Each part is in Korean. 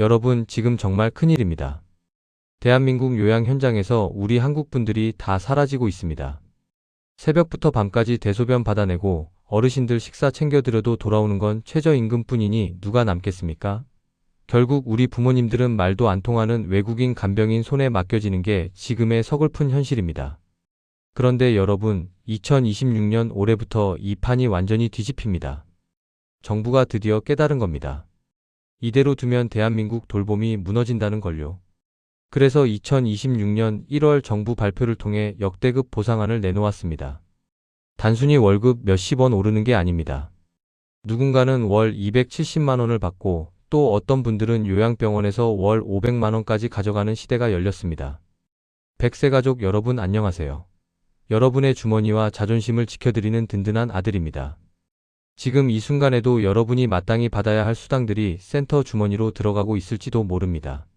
여러분, 지금 정말 큰일입니다. 대한민국 요양 현장에서 우리 한국 분들이 다 사라지고 있습니다. 새벽부터 밤까지 대소변 받아내고 어르신들 식사 챙겨드려도 돌아오는 건 최저임금뿐이니 누가 남겠습니까? 결국 우리 부모님들은 말도 안 통하는 외국인 간병인 손에 맡겨지는 게 지금의 서글픈 현실입니다. 그런데 여러분, 2026년 올해부터 이 판이 완전히 뒤집힙니다. 정부가 드디어 깨달은 겁니다. 이대로 두면 대한민국 돌봄이 무너진다는 걸요. 그래서 2026년 1월 정부 발표를 통해 역대급 보상안을 내놓았습니다. 단순히 월급 몇십 원 오르는 게 아닙니다. 누군가는 월 270만 원을 받고 또 어떤 분들은 요양병원에서 월 500만 원까지 가져가는 시대가 열렸습니다. 백세 가족 여러분 안녕하세요. 여러분의 주머니와 자존심을 지켜드리는 든든한 아들입니다. 지금 이 순간에도 여러분이 마땅히 받아야 할 수당들이 센터 주머니로 들어가고 있을지도 모릅니다.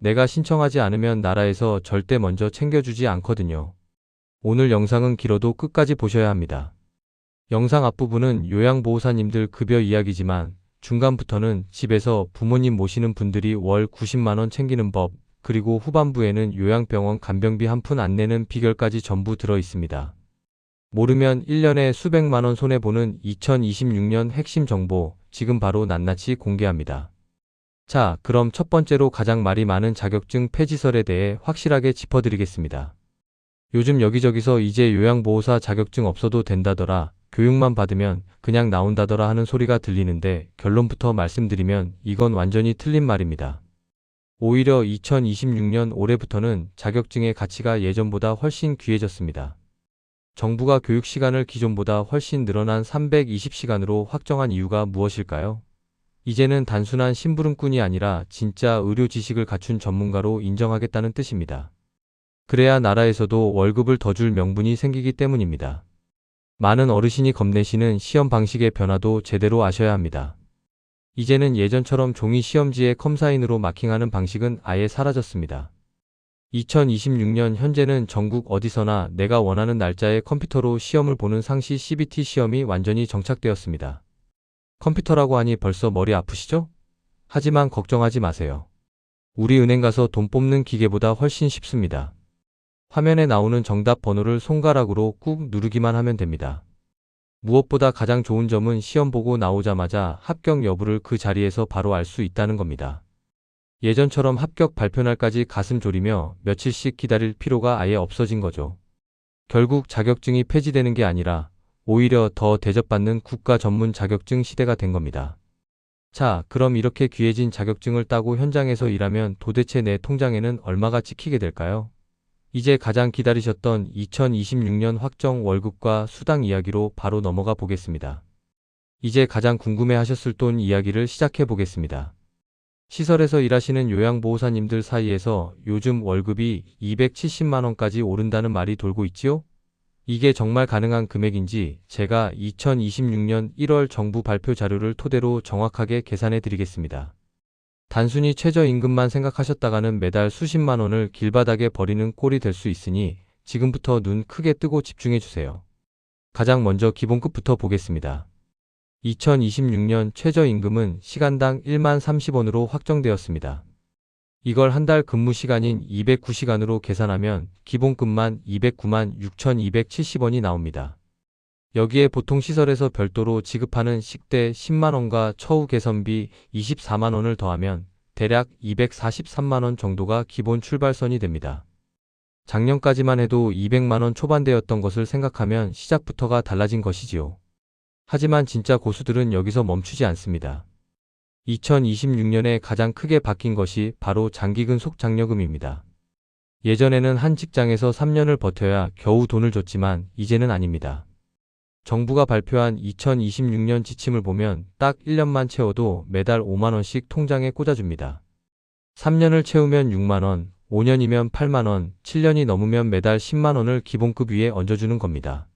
내가 신청하지 않으면 나라에서 절대 먼저 챙겨주지 않거든요. 오늘 영상은 길어도 끝까지 보셔야 합니다. 영상 앞부분은 요양보호사님들 급여 이야기지만 중간부터는 집에서 부모님 모시는 분들이 월 90만원 챙기는 법, 그리고 후반부에는 요양병원 간병비 한 푼 안 내는 비결까지 전부 들어 있습니다. 모르면 1년에 수백만 원 손해보는 2026년 핵심 정보 지금 바로 낱낱이 공개합니다. 자, 그럼 첫 번째로 가장 말이 많은 자격증 폐지설에 대해 확실하게 짚어드리겠습니다. 요즘 여기저기서 이제 요양보호사 자격증 없어도 된다더라, 교육만 받으면 그냥 나온다더라 하는 소리가 들리는데 결론부터 말씀드리면 이건 완전히 틀린 말입니다. 오히려 2026년 올해부터는 자격증의 가치가 예전보다 훨씬 귀해졌습니다. 정부가 교육 시간을 기존보다 훨씬 늘어난 320시간으로 확정한 이유가 무엇일까요? 이제는 단순한 심부름꾼이 아니라 진짜 의료 지식을 갖춘 전문가로 인정하겠다는 뜻입니다. 그래야 나라에서도 월급을 더 줄 명분이 생기기 때문입니다. 많은 어르신이 겁내시는 시험 방식의 변화도 제대로 아셔야 합니다. 이제는 예전처럼 종이 시험지에 컴사인으로 마킹하는 방식은 아예 사라졌습니다. 2026년 현재는 전국 어디서나 내가 원하는 날짜에 컴퓨터로 시험을 보는 상시 CBT 시험이 완전히 정착되었습니다. 컴퓨터라고 하니 벌써 머리 아프시죠? 하지만 걱정하지 마세요. 우리 은행 가서 돈 뽑는 기계보다 훨씬 쉽습니다. 화면에 나오는 정답 번호를 손가락으로 꾹 누르기만 하면 됩니다. 무엇보다 가장 좋은 점은 시험 보고 나오자마자 합격 여부를 그 자리에서 바로 알 수 있다는 겁니다. 예전처럼 합격 발표날까지 가슴 졸이며 며칠씩 기다릴 필요가 아예 없어진 거죠. 결국 자격증이 폐지되는 게 아니라 오히려 더 대접받는 국가 전문 자격증 시대가 된 겁니다. 자, 그럼 이렇게 귀해진 자격증을 따고 현장에서 일하면 도대체 내 통장에는 얼마가 찍히게 될까요? 이제 가장 기다리셨던 2026년 확정 월급과 수당 이야기로 바로 넘어가 보겠습니다. 이제 가장 궁금해 하셨을 돈 이야기를 시작해 보겠습니다. 시설에서 일하시는 요양보호사님들 사이에서 요즘 월급이 270만원까지 오른다는 말이 돌고 있지요? 이게 정말 가능한 금액인지 제가 2026년 1월 정부 발표 자료를 토대로 정확하게 계산해 드리겠습니다. 단순히 최저임금만 생각하셨다가는 매달 수십만 원을 길바닥에 버리는 꼴이 될 수 있으니 지금부터 눈 크게 뜨고 집중해 주세요. 가장 먼저 기본급부터 보겠습니다. 2026년 최저임금은 시간당 1만 30원으로 확정되었습니다. 이걸 한 달 근무 시간인 209시간으로 계산하면 기본급만 209만 6,270원이 나옵니다. 여기에 보통 시설에서 별도로 지급하는 식대 10만원과 처우 개선비 24만원을 더하면 대략 243만원 정도가 기본 출발선이 됩니다. 작년까지만 해도 200만원 초반대였던 것을 생각하면 시작부터가 달라진 것이지요. 하지만 진짜 고수들은 여기서 멈추지 않습니다. 2026년에 가장 크게 바뀐 것이 바로 장기근속 장려금입니다. 예전에는 한 직장에서 3년을 버텨야 겨우 돈을 줬지만 이제는 아닙니다. 정부가 발표한 2026년 지침을 보면 딱 1년만 채워도 매달 5만원씩 통장에 꽂아줍니다. 3년을 채우면 6만원, 5년이면 8만원, 7년이 넘으면 매달 10만원을 기본급 위에 얹어주는 겁니다.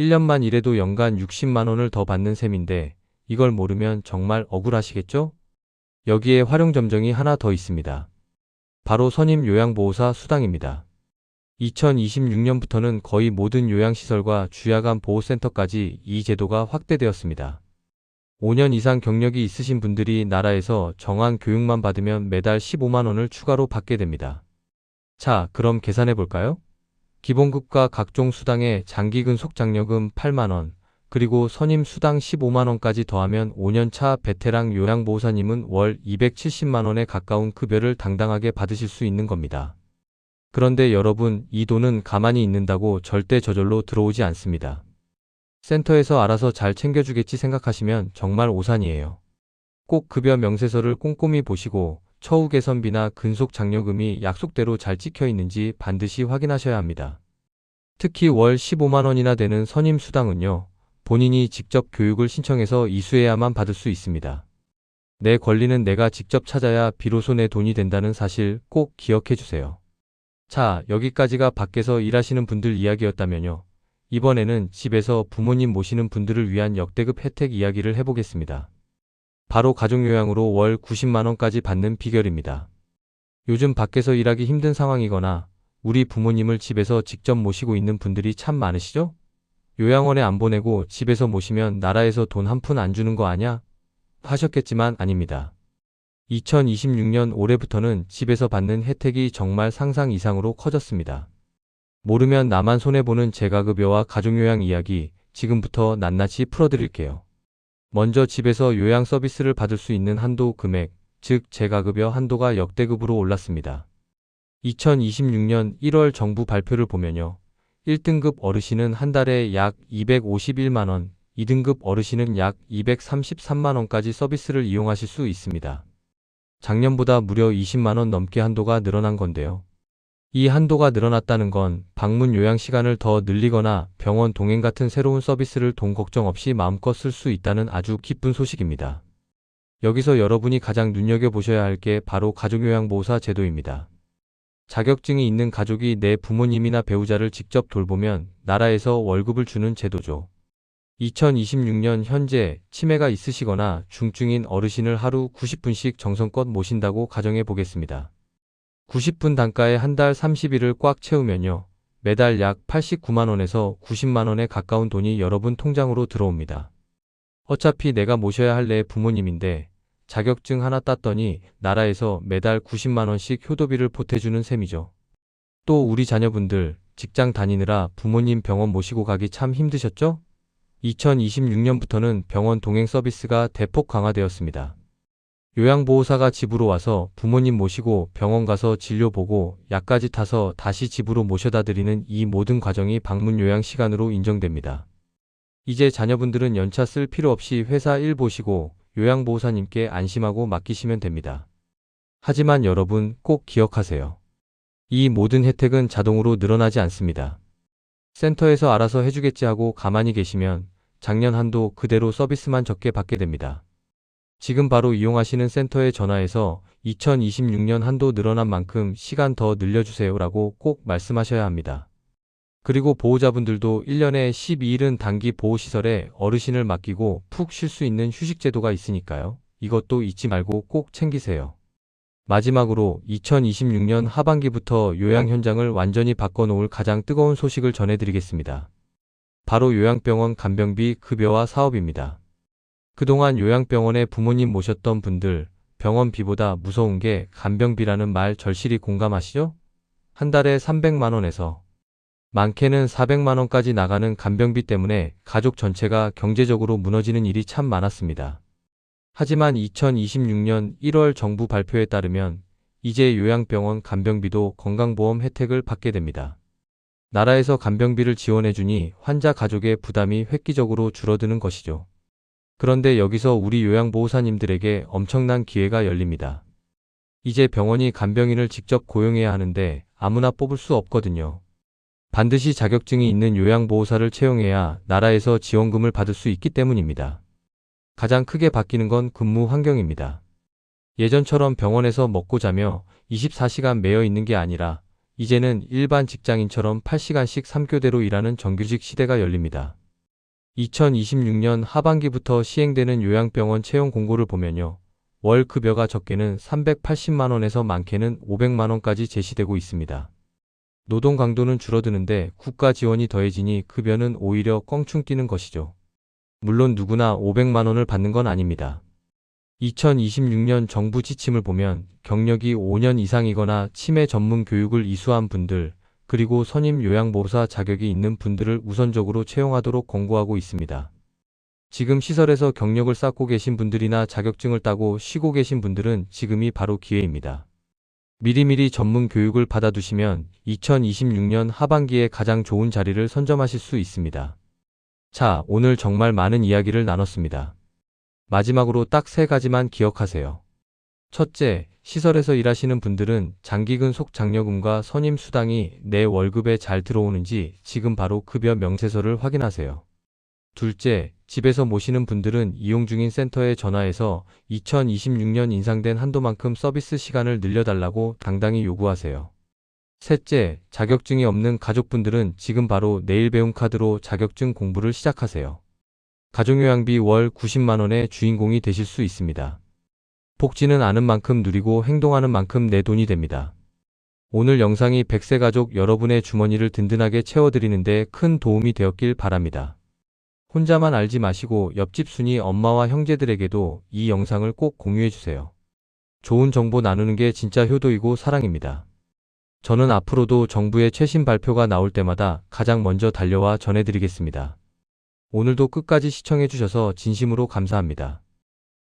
1년만 일해도 연간 60만원을 더 받는 셈인데 이걸 모르면 정말 억울하시겠죠? 여기에 활용점정이 하나 더 있습니다. 바로 선임 요양보호사 수당입니다. 2026년부터는 거의 모든 요양시설과 주야간 보호센터까지 이 제도가 확대되었습니다. 5년 이상 경력이 있으신 분들이 나라에서 정한 교육만 받으면 매달 15만 원을 추가로 받게 됩니다. 자, 그럼 계산해 볼까요? 기본급과 각종 수당의 장기 근속 장려금 8만 원, 그리고 선임 수당 15만 원까지 더하면 5년차 베테랑 요양보호사님은 월 270만 원에 가까운 급여를 당당하게 받으실 수 있는 겁니다. 그런데 여러분, 이 돈은 가만히 있는다고 절대 저절로 들어오지 않습니다. 센터에서 알아서 잘 챙겨주겠지 생각하시면 정말 오산이에요. 꼭 급여 명세서를 꼼꼼히 보시고 처우 개선비나 근속 장려금이 약속대로 잘 찍혀 있는지 반드시 확인하셔야 합니다. 특히 월 15만 원이나 되는 선임 수당은요. 본인이 직접 교육을 신청해서 이수해야만 받을 수 있습니다. 내 권리는 내가 직접 찾아야 비로소 내 돈이 된다는 사실 꼭 기억해 주세요. 자, 여기까지가 밖에서 일하시는 분들 이야기였다면요. 이번에는 집에서 부모님 모시는 분들을 위한 역대급 혜택 이야기를 해보겠습니다. 바로 가족요양으로 월 90만원까지 받는 비결입니다. 요즘 밖에서 일하기 힘든 상황이거나 우리 부모님을 집에서 직접 모시고 있는 분들이 참 많으시죠? 요양원에 안 보내고 집에서 모시면 나라에서 돈 한 푼 안 주는 거 아냐? 하셨겠지만 아닙니다. 2026년 올해부터는 집에서 받는 혜택이 정말 상상 이상으로 커졌습니다. 모르면 나만 손해보는 재가급여와 가족요양 이야기 지금부터 낱낱이 풀어드릴게요. 먼저 집에서 요양 서비스를 받을 수 있는 한도 금액, 즉 재가급여 한도가 역대급으로 올랐습니다. 2026년 1월 정부 발표를 보면요. 1등급 어르신은 한 달에 약 251만원, 2등급 어르신은 약 233만원까지 서비스를 이용하실 수 있습니다. 작년보다 무려 20만원 넘게 한도가 늘어난 건데요. 이 한도가 늘어났다는 건 방문 요양 시간을 더 늘리거나 병원 동행 같은 새로운 서비스를 돈 걱정 없이 마음껏 쓸 수 있다는 아주 기쁜 소식입니다. 여기서 여러분이 가장 눈여겨보셔야 할 게 바로 가족요양보호사 제도입니다. 자격증이 있는 가족이 내 부모님이나 배우자를 직접 돌보면 나라에서 월급을 주는 제도죠. 2026년 현재 치매가 있으시거나 중증인 어르신을 하루 90분씩 정성껏 모신다고 가정해 보겠습니다. 90분 단가에 한 달 30일을 꽉 채우면요. 매달 약 89만원에서 90만원에 가까운 돈이 여러분 통장으로 들어옵니다. 어차피 내가 모셔야 할 내 부모님인데 자격증 하나 땄더니 나라에서 매달 90만원씩 효도비를 보태주는 셈이죠. 또 우리 자녀분들 직장 다니느라 부모님 병원 모시고 가기 참 힘드셨죠? 2026년부터는 병원 동행 서비스가 대폭 강화되었습니다. 요양보호사가 집으로 와서 부모님 모시고 병원 가서 진료 보고 약까지 타서 다시 집으로 모셔다 드리는 이 모든 과정이 방문 요양 시간으로 인정됩니다. 이제 자녀분들은 연차 쓸 필요 없이 회사 일 보시고 요양보호사님께 안심하고 맡기시면 됩니다. 하지만 여러분 꼭 기억하세요. 이 모든 혜택은 자동으로 늘어나지 않습니다. 센터에서 알아서 해주겠지 하고 가만히 계시면 작년 한도 그대로 서비스만 적게 받게 됩니다. 지금 바로 이용하시는 센터에 전화해서 2026년 한도 늘어난 만큼 시간 더 늘려주세요 라고 꼭 말씀하셔야 합니다. 그리고 보호자분들도 1년에 12일은 단기 보호시설에 어르신을 맡기고 푹 쉴 수 있는 휴식제도가 있으니까요. 이것도 잊지 말고 꼭 챙기세요. 마지막으로 2026년 하반기부터 요양 현장을 완전히 바꿔놓을 가장 뜨거운 소식을 전해드리겠습니다. 바로 요양병원 간병비 급여와 사업입니다. 그동안 요양병원에 부모님 모셨던 분들 병원 비보다 무서운 게 간병비라는 말 절실히 공감하시죠? 한 달에 300만원에서 많게는 400만원까지 나가는 간병비 때문에 가족 전체가 경제적으로 무너지는 일이 참 많았습니다. 하지만 2026년 1월 정부 발표에 따르면 이제 요양병원 간병비도 건강보험 혜택을 받게 됩니다. 나라에서 간병비를 지원해주니 환자 가족의 부담이 획기적으로 줄어드는 것이죠. 그런데 여기서 우리 요양보호사님들에게 엄청난 기회가 열립니다. 이제 병원이 간병인을 직접 고용해야 하는데 아무나 뽑을 수 없거든요. 반드시 자격증이 있는 요양보호사를 채용해야 나라에서 지원금을 받을 수 있기 때문입니다. 가장 크게 바뀌는 건 근무 환경입니다. 예전처럼 병원에서 먹고 자며 24시간 매여 있는 게 아니라 이제는 일반 직장인처럼 8시간씩 3교대로 일하는 정규직 시대가 열립니다. 2026년 하반기부터 시행되는 요양병원 채용 공고를 보면요. 월 급여가 적게는 380만원에서 많게는 500만원까지 제시되고 있습니다. 노동 강도는 줄어드는데 국가 지원이 더해지니 급여는 오히려 껑충 뛰는 것이죠. 물론 누구나 500만 원을 받는 건 아닙니다. 2026년 정부 지침을 보면 경력이 5년 이상이거나 치매 전문 교육을 이수한 분들, 그리고 선임 요양보호사 자격이 있는 분들을 우선적으로 채용하도록 권고하고 있습니다. 지금 시설에서 경력을 쌓고 계신 분들이나 자격증을 따고 쉬고 계신 분들은 지금이 바로 기회입니다. 미리미리 전문 교육을 받아두시면 2026년 하반기에 가장 좋은 자리를 선점하실 수 있습니다. 자, 오늘 정말 많은 이야기를 나눴습니다. 마지막으로 딱 세 가지만 기억하세요. 첫째, 시설에서 일하시는 분들은 장기근 속 장려금과 선임 수당이 내 월급에 잘 들어오는지 지금 바로 급여 명세서를 확인하세요. 둘째, 집에서 모시는 분들은 이용 중인 센터에 전화해서 2026년 인상된 한도만큼 서비스 시간을 늘려달라고 당당히 요구하세요. 셋째, 자격증이 없는 가족분들은 지금 바로 내일 배움 카드로 자격증 공부를 시작하세요. 가족요양비 월 90만원의 주인공이 되실 수 있습니다. 복지는 아는 만큼 누리고 행동하는 만큼 내 돈이 됩니다. 오늘 영상이 100세 가족 여러분의 주머니를 든든하게 채워드리는데 큰 도움이 되었길 바랍니다. 혼자만 알지 마시고 옆집 순이 엄마와 형제들에게도 이 영상을 꼭 공유해주세요. 좋은 정보 나누는 게 진짜 효도이고 사랑입니다. 저는 앞으로도 정부의 최신 발표가 나올 때마다 가장 먼저 달려와 전해드리겠습니다. 오늘도 끝까지 시청해주셔서 진심으로 감사합니다.